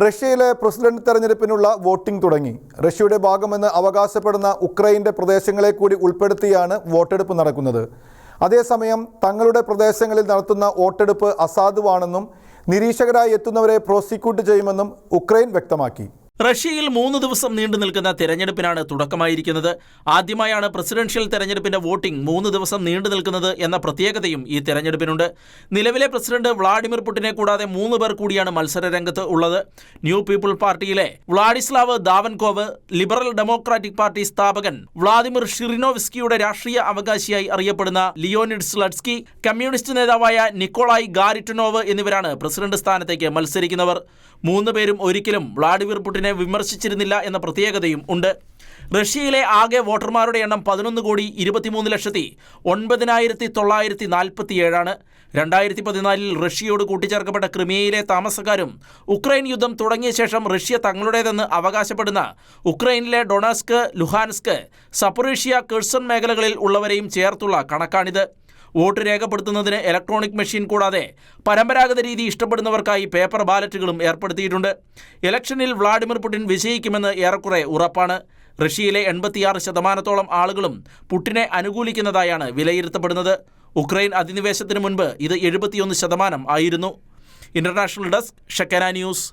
റഷ്യയിലെ പ്രസിഡന്റ് തെരഞ്ഞെടുപ്പിനുള്ള വോട്ടിംഗ് തുടങ്ങി. റഷ്യയുടെ ഭാഗമെന്ന് അവകാശപ്പെടുന്ന ഉക്രൈന്റെ പ്രദേശങ്ങളെ കൂടി ഉൾപ്പെടുത്തിയാണ് വോട്ടെടുപ്പ് നടക്കുന്നത്. അതേസമയം തങ്ങളുടെ പ്രദേശങ്ങളിൽ നടത്തുന്ന വോട്ടെടുപ്പ് അസാധുവാണെന്നും നിരീക്ഷകരായി എത്തുന്നവരെ പ്രോസിക്യൂട്ട് ചെയ്യുമെന്നും ഉക്രൈൻ വ്യക്തമാക്കി. റഷ്യയിൽ മൂന്ന് ദിവസം നീണ്ടു നിൽക്കുന്ന തെരഞ്ഞെടുപ്പിനാണ് തുടക്കമായിരിക്കുന്നത്. ആദ്യമായാണ് പ്രസിഡൻഷ്യൽ തെരഞ്ഞെടുപ്പിന്റെ വോട്ടിംഗ് മൂന്ന് ദിവസം നീണ്ടു നിൽക്കുന്നത് എന്ന പ്രത്യേകതയും ഈ തെരഞ്ഞെടുപ്പിനുണ്ട്. നിലവിലെ പ്രസിഡന്റ് വ്ളാഡിമിർ പുടിനെ കൂടാതെ മൂന്ന് പേർ കൂടിയാണ് മത്സര രംഗത്ത് ഉള്ളത്. ന്യൂ പീപ്പിൾ പാർട്ടിയിലെ Vladislav Davankov liberal democratic party സ്ഥാപകൻ വ്ളാദിമിർ ഷിറിനോവിസ്കിയുടെ രാഷ്ട്രീയ അവകാശിയായി അറിയപ്പെടുന്ന ലിയോണിഡ് സ്ലഡ്സ്കി കമ്മ്യൂണിസ്റ്റ് നേതാവായ നിക്കോളായി ഗാരിറ്റനോവ് എന്നിവരാണ് പ്രസിഡന്റ് സ്ഥാനത്തേക്ക് മത്സരിക്കുന്നവർ. മൂന്ന് പേരും ഒരിക്കലും വ്ളാഡിമിർ പുടിനെ വിമർശിച്ചിരുന്നില്ല എന്ന പ്രത്യേകതയും ഉണ്ട്. റഷ്യയിലെ ആകെ വോട്ടർമാരുടെ എണ്ണം പതിനൊന്ന് കോടി ഇരുപത്തിമൂന്ന് ലക്ഷത്തി ഒൻപതിനായിരത്തി തൊള്ളായിരത്തി നാൽപ്പത്തി ഏഴാണ് രണ്ടായിരത്തി പതിനാലിൽ റഷ്യയോട് കൂട്ടിച്ചേർക്കപ്പെട്ട ക്രിമിയയിലെ താമസക്കാരും ഉക്രൈൻ യുദ്ധം തുടങ്ങിയ ശേഷം റഷ്യ തങ്ങളുടേതെന്ന് അവകാശപ്പെടുന്ന ഉക്രൈനിലെ ഡൊണാസ്ക് ലുഹാൻസ്ക് സപ്പൊറേഷ്യ കെഴ്സൺ മേഖലകളിൽ ഉള്ളവരെയും ചേർത്തുള്ള കണക്കാണിത്. വോട്ട് രേഖപ്പെടുത്തുന്നതിന് ഇലക്ട്രോണിക് മെഷീൻ കൂടാതെ പരമ്പരാഗത രീതി ഇഷ്ടപ്പെടുന്നവർക്കായി പേപ്പർ ബാലറ്റുകളും ഏർപ്പെടുത്തിയിട്ടുണ്ട്. ഇലക്ഷനിൽ വ്ളാഡിമിർ പുടിൻ വിജയിക്കുമെന്ന് ഏറെക്കുറെ ഉറപ്പാണ്. റഷ്യയിലെ എൺപത്തിയാറ് ശതമാനത്തോളം ആളുകളും പുട്ടിനെ അനുകൂലിക്കുന്നതായാണ് വിലയിരുത്തപ്പെടുന്നത്. ഉക്രൈൻ അധിനിവേശത്തിന് മുൻപ് ഇത് എഴുപത്തിയൊന്ന് ശതമാനം ആയിരുന്നു. International desk ഷക്കന news